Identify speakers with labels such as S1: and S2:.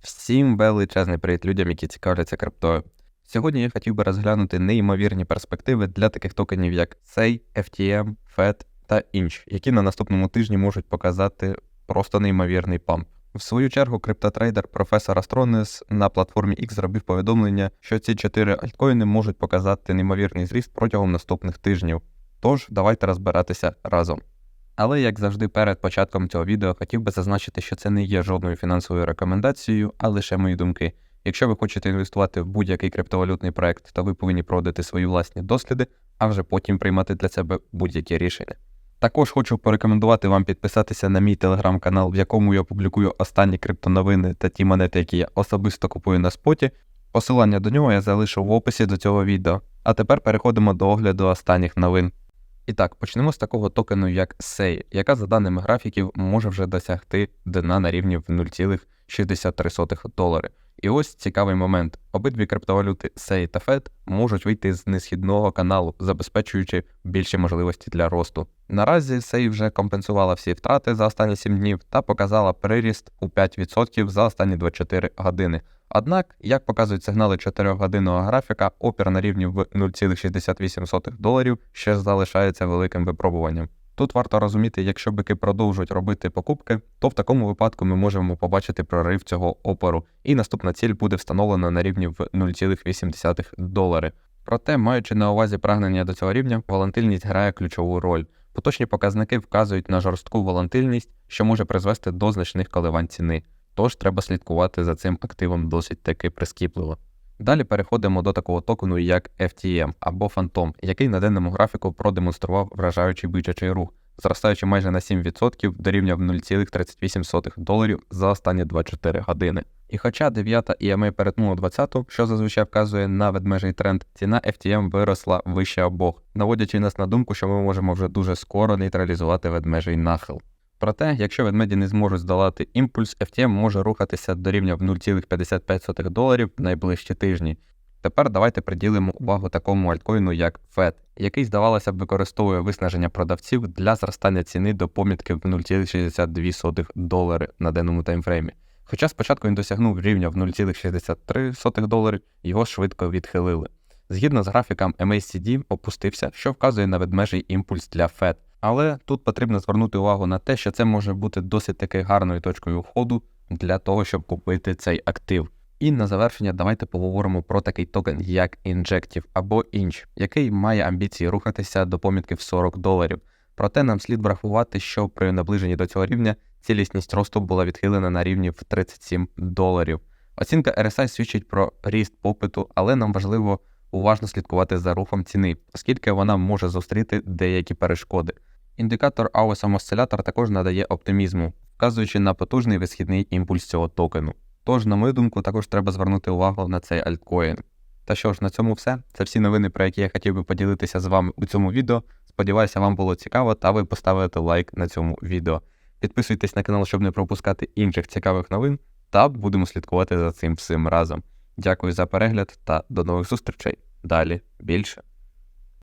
S1: Всім величезний привіт людям, які цікавляться криптою. Сьогодні я хотів би розглянути неймовірні перспективи для таких токенів, як SEI, FTM, FED та інші, які на наступному тижні можуть показати просто неймовірний памп. В свою чергу, криптотрейдер професор Астронес на платформі X зробив повідомлення, що ці чотири альткоїни можуть показати неймовірний зріст протягом наступних тижнів. Тож давайте розбиратися разом. Але, як завжди, перед початком цього відео хотів би зазначити, що це не є жодною фінансовою рекомендацією, а лише мої думки. Якщо ви хочете інвестувати в будь-який криптовалютний проект, то ви повинні проводити свої власні досліди, а вже потім приймати для себе будь-які рішення. Також хочу порекомендувати вам підписатися на мій телеграм-канал, в якому я публікую останні криптоновини та ті монети, які я особисто купую на споті. Посилання до нього я залишу в описі до цього відео. А тепер переходимо до огляду останніх новин. І так, почнемо з такого токену, як SEI, яка за даними графіків може вже досягти дна на рівні в 0,63 долари. І ось цікавий момент: обидві криптовалюти SEI та FED можуть вийти з несхідного каналу, забезпечуючи більші можливості для росту. Наразі SEI вже компенсувала всі втрати за останні 7 днів та показала приріст у 5% за останні 24 години. Однак, як показують сигнали 4-годинного графіка, опір на рівні в 0,68 доларів ще залишається великим випробуванням. Тут варто розуміти, якщо бики продовжують робити покупки, то в такому випадку ми можемо побачити прорив цього опору, і наступна ціль буде встановлена на рівні в 0,8 долари. Проте, маючи на увазі прагнення до цього рівня, волатильність грає ключову роль. Поточні показники вказують на жорстку волатильність, що може призвести до значних коливань ціни. Тож треба слідкувати за цим активом досить таки прискіпливо. Далі переходимо до такого токену, як FTM або Phantom, який на денному графіку продемонстрував вражаючий бичачий рух, зростаючи майже на 7% до рівня в 0,38 доларів за останні 24 години. І хоча 9 EMA перетнула 20, що зазвичай вказує на ведмежий тренд, ціна FTM виросла вище обох, наводячи нас на думку, що ми можемо вже дуже скоро нейтралізувати ведмежий нахил. Проте, якщо ведмеді не зможуть здолати імпульс, FTM може рухатися до рівня в 0,55 доларів в найближчі тижні. Тепер давайте приділимо увагу такому альткоїну, як FED, який, здавалося б, використовує виснаження продавців для зростання ціни до помітки в 0,62 долари на денному таймфреймі. Хоча спочатку він досягнув рівня в 0,63 доларів, його швидко відхилили. Згідно з графіком MACD опустився, що вказує на ведмежий імпульс для FED. Але тут потрібно звернути увагу на те, що це може бути досить таки гарною точкою входу для того, щоб купити цей актив. І на завершення давайте поговоримо про такий токен, як Injective або Inch, який має амбіції рухатися до помітки в 40 доларів. Проте нам слід врахувати, що при наближенні до цього рівня цілісність росту була відхилена на рівні в 37 доларів. Оцінка RSI свідчить про ріст попиту, але нам важливо уважно слідкувати за рухом ціни, оскільки вона може зустріти деякі перешкоди. Індикатор AOSM осцилятор також надає оптимізму, вказуючи на потужний висхідний імпульс цього токену. Тож, на мою думку, також треба звернути увагу на цей альткоін. Та що ж, на цьому все. Це всі новини, про які я хотів би поділитися з вами у цьому відео. Сподіваюся, вам було цікаво, та ви поставите лайк на цьому відео. Підписуйтесь на канал, щоб не пропускати інших цікавих новин, та будемо слідкувати за цим всім разом. Дякую за перегляд та до нових зустрічей. Далі більше.